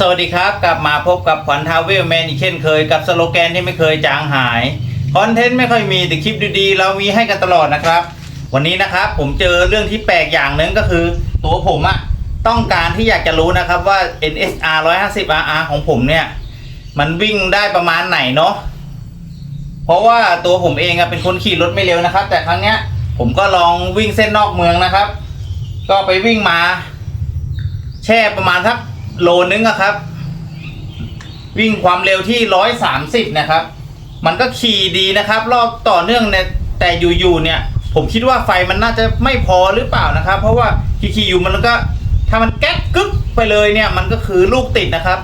สวัสดีครับ กลับมาพบกับขวัญทาวเวลแมนอีกเช่นเคยกับสโลแกนที่ไม่เคยจางหาย คอนเทนต์ไม่ค่อยมีแต่คลิปดีๆ เรามีให้กันตลอดนะครับ วันนี้นะครับผมเจอเรื่องที่แปลกอย่างหนึ่งก็คือ ตัวผมอะต้องการที่อยากจะรู้นะครับว่า NSR 150 RR ของผมเนี่ย มันวิ่งได้ประมาณไหนเนาะเพราะว่าตัวผมเองอะเป็นคนขี่รถไม่เร็วนะครับ แต่ครั้งเนี้ยผมก็ลองวิ่งเส้นนอกเมืองนะครับ ก็ไปวิ่งมา แช่ประมาณสัก โลนึงอะครับ วิ่งความเร็วที่ร้อยสามสิบนะครับ มันก็ขี่ดีนะครับ รอบต่อเนื่องเนี่ยแต่อยู่ๆเนี่ย ผมคิดว่าไฟมันน่าจะไม่พอหรือเปล่านะครับ เพราะว่าขี่ๆอยู่มันก็ ถ้ามันแก๊กกึ๊กไปเลยเนี่ย มันก็คือลูกติดนะครับ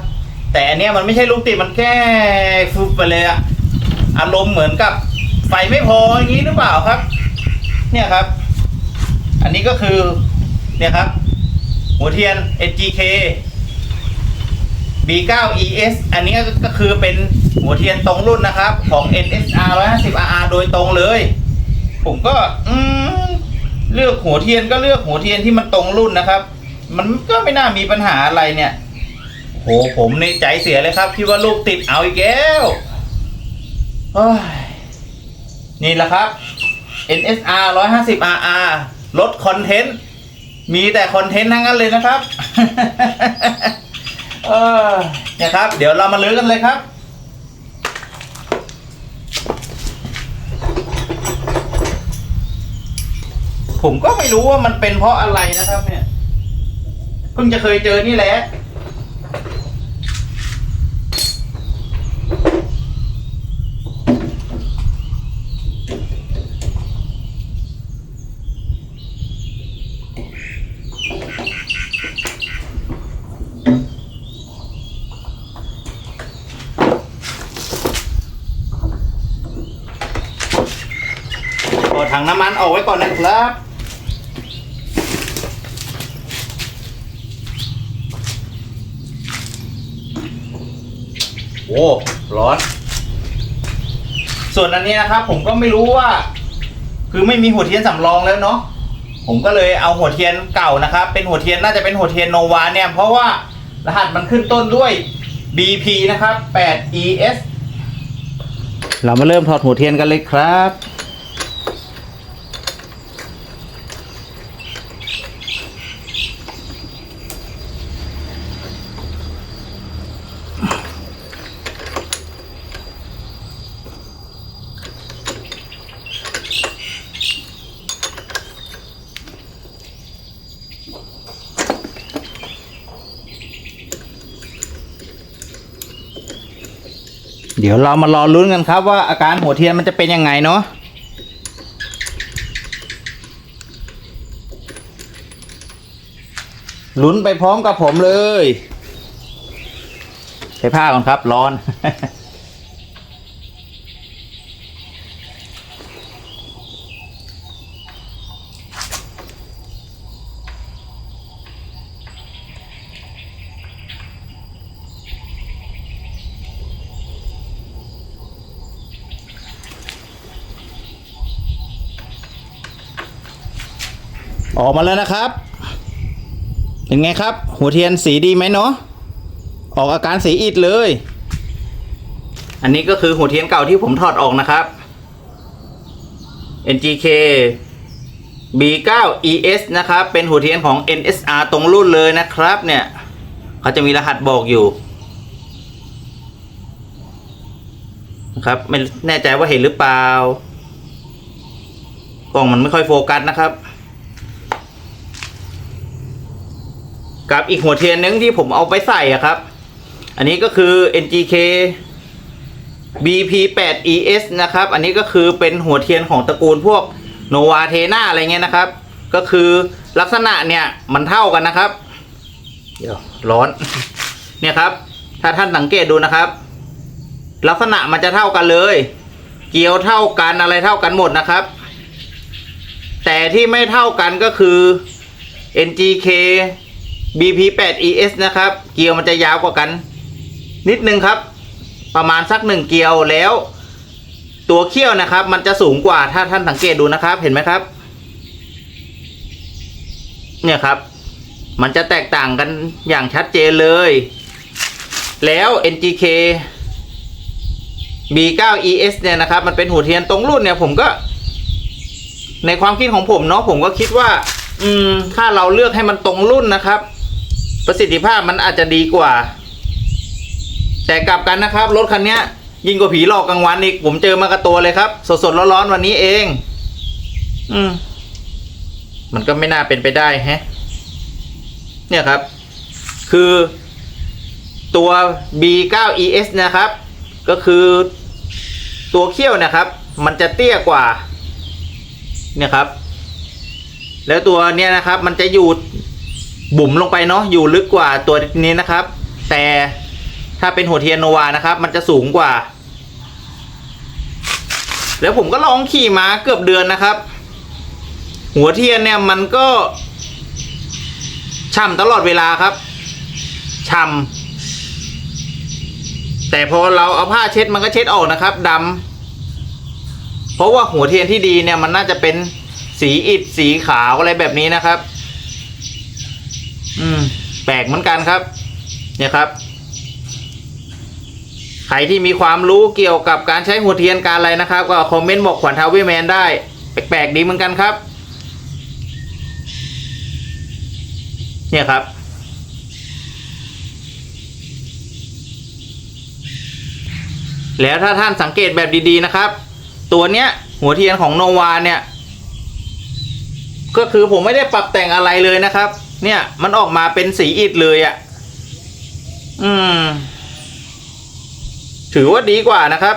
แต่อันเนี้ยมันไม่ใช่ลูกติดมันแก้ฟึบไปเลยอะอารมณ์เหมือนกับไฟไม่พออย่างนี้หรือเปล่าครับ เนี่ยครับ อันนี้ก็คือเนี่ยครับ หัวเทียน SGK B9 ES อันนี้ก็คือเป็นหัวเทียนตรงรุ่นนะครับ ของ NSR 150 RR โดยตรงเลย ผมก็อืมเลือกหัวเทียนก็เลือกหัวเทียนที่มันตรงรุ่นนะครับ มันก็ไม่น่ามีปัญหาอะไรเนี่ยโหผมในใจเสียเลยครับคิดว่าลูกติดเอาอีกแล้วนี่แหละครับ NSR 150 RR ลดคอนเทนต์ มีแต่คอนเทนต์ทั้งนั้นเลยนะครับ เออเนี่ยครับ เดี๋ยวเรามาลื้อกันเลยครับ ผมก็ไม่รู้ว่ามันเป็นเพราะอะไรนะครับ เนี่ย เพิ่งจะเคยเจอนี่แหละ ขอถังน้ำมันออกไว้ก่อนนะครับโอ้ร้อน ส่วนอันนี้นะครับ ผมก็ไม่รู้ว่า คือไม่มีหัวเทียนสำรองแล้วเนาะผมก็เลยเอาหัวเทียนเก่านะครับ เป็นหัวเทียนน่าจะเป็นหัวเทียนโนวาเนี่ย เพราะว่ารหัสมันขึ้นต้นด้วย BP นะครับ 8ES เรามาเริ่มถอดหัวเทียนกันเลยครับ เดี๋ยวเรามารอลุ้นกันครับว่าอาการหัวเทียนมันจะเป็นยังไงเนาะลุ้นไปพร้อมกับผมเลย ใช้ผ้าก่อนครับร้อน ออกมาแล้วนะครับ เป็นไงครับ หัวเทียนสีดีไหมเนาะออกอาการสีอิดเลย อันนี้ก็คือหัวเทียนเก่าที่ผมถอดออกนะครับ NGK B9 ES นะครับ เป็นหัวเทียนของ NSR ตรงรุ่นเลยนะครับ เนี่ยเขาจะมีรหัสบอกอยู่นะครับไม่แน่ใจว่าเห็นหรือเปล่ากล้องมันไม่ค่อยโฟกัสนะครับ กับอีกหัวเทียนนึงที่ผมเอาไปใส่อะครับ อันนี้ก็คือ NGK BP8ES นะครับ อันนี้ก็คือเป็นหัวเทียนของตระกูลพวกโนวาเทนาอะไรเงี้ยนะครับ ก็คือลักษณะเนี่ยมันเท่ากันนะครับ เดี๋ยวร้อน เนี่ยครับ ถ้าท่านสังเกตดูนะครับ ลักษณะมันจะเท่ากันเลย เกียวเท่ากันอะไรเท่ากันหมดนะครับ แต่ที่ไม่เท่ากันก็คือ NGK BP8ES นะครับ เกลียวมันจะยาวกว่ากัน นิดนึงครับ ประมาณสักหนึ่งเกลียวแล้ว ตัวเขี้ยวนะครับ มันจะสูงกว่าถ้าท่านสังเกตดูนะครับ เห็นไหมครับ เนี่ยครับ มันจะแตกต่างกันอย่างชัดเจนเลย แล้ว NGK B9ES เนี่ยนะครับ มันเป็นหัวเทียนตรงรุ่นเนี่ย ผมก็ ในความคิดของผมเนาะผมก็คิดว่า อืม ถ้าเราเลือกให้มันตรงรุ่นนะครับ ประสิทธิภาพมันอาจจะดีกว่า แต่กลับกันนะครับ รถคันนี้ยิ่งกว่าผีหลอกกลางวันอีก ผมเจอมากับตัวเลยครับ สดๆร้อนๆวันนี้เอง อืม มันก็ไม่น่าเป็นไปได้แฮะ เนี่ยครับ คือตัว B9ES นะครับ ก็คือตัวเขี้ยวนะครับ มันจะเตี้ยกว่า เนี่ยครับ แล้วตัวเนี้ยนะครับ มันจะอยู่ บุ๋มลงไปเนาะอยู่ลึกกว่าตัวนี้นะครับ แต่ถ้าเป็นหัวเทียนโนวานะครับ มันจะสูงกว่า แล้วผมก็ลองขี่มาเกือบเดือนนะครับ หัวเทียนเนี่ยมันก็ช่ำตลอดเวลาครับช่ำแต่พอเราเอาผ้าเช็ดมันก็เช็ดออกนะครับดำเพราะว่าหัวเทียนที่ดีเนี่ยมันน่าจะเป็นสีอิฐสีขาวอะไรแบบนี้นะครับ อืม แปลกเหมือนกันครับ เนี่ยครับ ใครที่มีความรู้เกี่ยวกับการใช้หัวเทียนการอะไรนะครับ ก็คอมเมนต์บอกขวัญทาวเวแมนได้ แปลกๆดีเหมือนกันครับ เนี่ยครับแล้วถ้าท่านสังเกตแบบดีๆนะครับ ตัวเนี้ย หัวเทียนของโนวาเนี่ย ก็คือผมไม่ได้ปรับแต่งอะไรเลยนะครับ เนี่ย มันออกมาเป็นสีอิฐเลยอะ่ะ อืม ถือว่าดีกว่านะครับ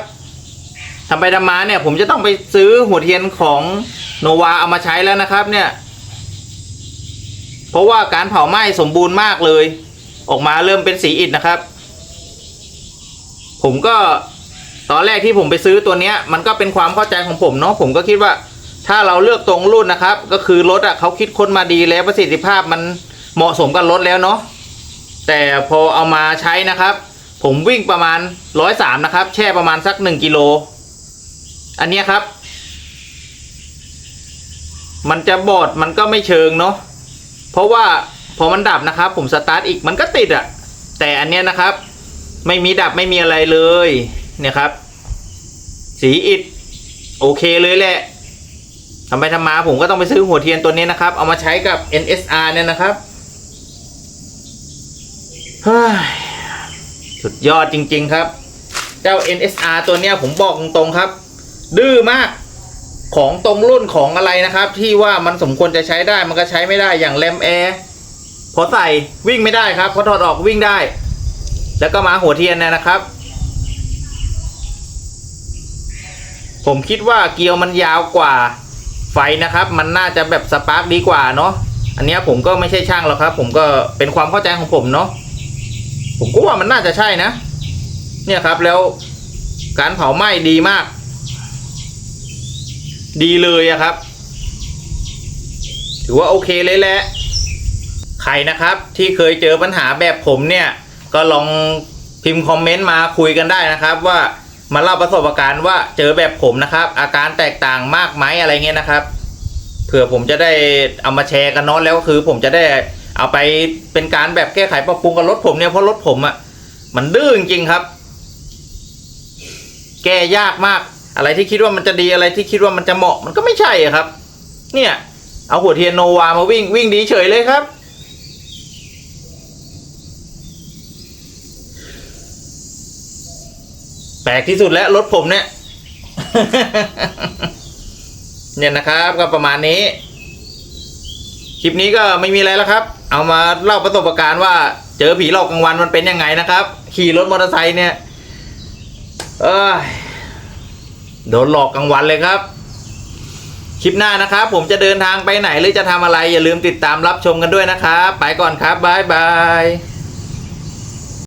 ทำไปทำมาเนี่ย ผมจะต้องไปซื้อหัวเทียนของโนวาเอามาใช้แล้วนะครับ เนี่ย เพราะว่าการเผาไหม้สมบูรณ์มากเลย ออกมาเริ่มเป็นสีอิฐนะครับ ผมก็ตอนแรกที่ผมไปซื้อตัวเนี้ย มันก็เป็นความเข้าใจของผมเนาะผมก็คิดว่า ถ้าเราเลือกตรงรุ่นนะครับ ก็คือรถอะเขาคิดค้นมาดีแล้วประสิทธิภาพมันเหมาะสมกับรถแล้วเนาะแต่พอเอามาใช้นะครับ ผมวิ่งประมาณร้อยสามนะครับ แช่ประมาณสักหนึ่งกิโลอันเนี้ยครับ มันจะบอดมันก็ไม่เชิงเนาะเพราะว่าพอมันดับนะครับ ผมสตาร์ทอีกมันก็ติดอะแต่อันเนี้ยนะครับ ไม่มีดับไม่มีอะไรเลย เนี่ยครับ สีอิฐโอเคเลยแหละำไปทำมาผมก็ต้องไปซื้อหัวเทียนตัวนี้นะครับ เอามาใช้กับ NSR เนี่ยนะครับฮ้สุดยอดจริง ๆ ครับ เจ้า NSR ตัวเนี้ยผมบอกตรงๆครับ ดื้อมากของตรงรุ่นของอะไรนะครับ ที่ว่ามันสมควรจะใช้ได้มันก็ใช้ไม่ได้อย่างแรมแอร์พอใส่วิ่งไม่ได้ครับพอถอดออกวิ่งได้ แล้วก็มาหัวเทียนเนยนะครับ ผมคิดว่าเกลียวมันยาวกว่า ไฟนะครับ มันน่าจะแบบสปาร์กดีกว่าเนาะอันนี้ผมก็ไม่ใช่ช่างหรอกครับ ผมก็เป็นความเข้าใจของผมเนาะผมก็ว่ามันน่าจะใช่นะ เนี่ยครับแล้วการเผาไหม้ดีมาก ดีเลยอะครับ ถือว่าโอเคเลยแหละใครนะครับที่เคยเจอปัญหาแบบผมเนี่ย ก็ลองพิมพ์คอมเมนต์มาคุยกันได้นะครับว่า มาเล่าประสบการณ์ว่าเจอแบบผมนะครับ อาการแตกต่างมากไหมอะไรเงี้ยนะครับ เผื่อผมจะได้เอามาแชร์กันนาะแล้วคือ ผมจะได้เอาไปเป็นการแบบแก้ไขปรับปรุงกับรถผมเนี่ยเพราะรถผมอะ่ะมันดื้อจริงครับ แก้ยากมาก อะไรที่คิดว่ามันจะดีอะไรที่คิดว่ามันจะเหมาะมันก็ไม่ใช่ครับ เนี่ย เอาหัวเทียนโนวามาวิ่งวิ่งดีเฉยเลยครับ แปลกที่สุดแล้วรถผมเนี่ย เนี่ยนะครับก็ประมาณนี้ คลิปนี้ก็ไม่มีอะไรแล้วครับ เอามาเล่าประสบการณ์ว่า เจอผีหลอกกลางวันมันเป็นยังไงนะครับ ขี่รถมอเตอร์ไซค์เนี่ย เอยโดนหลอกกลางวันเลยครับ คลิปหน้านะครับ ผมจะเดินทางไปไหนหรือจะทำอะไร อย่าลืมติดตามรับชมกันด้วยนะครับ ไปก่อนครับบายบาย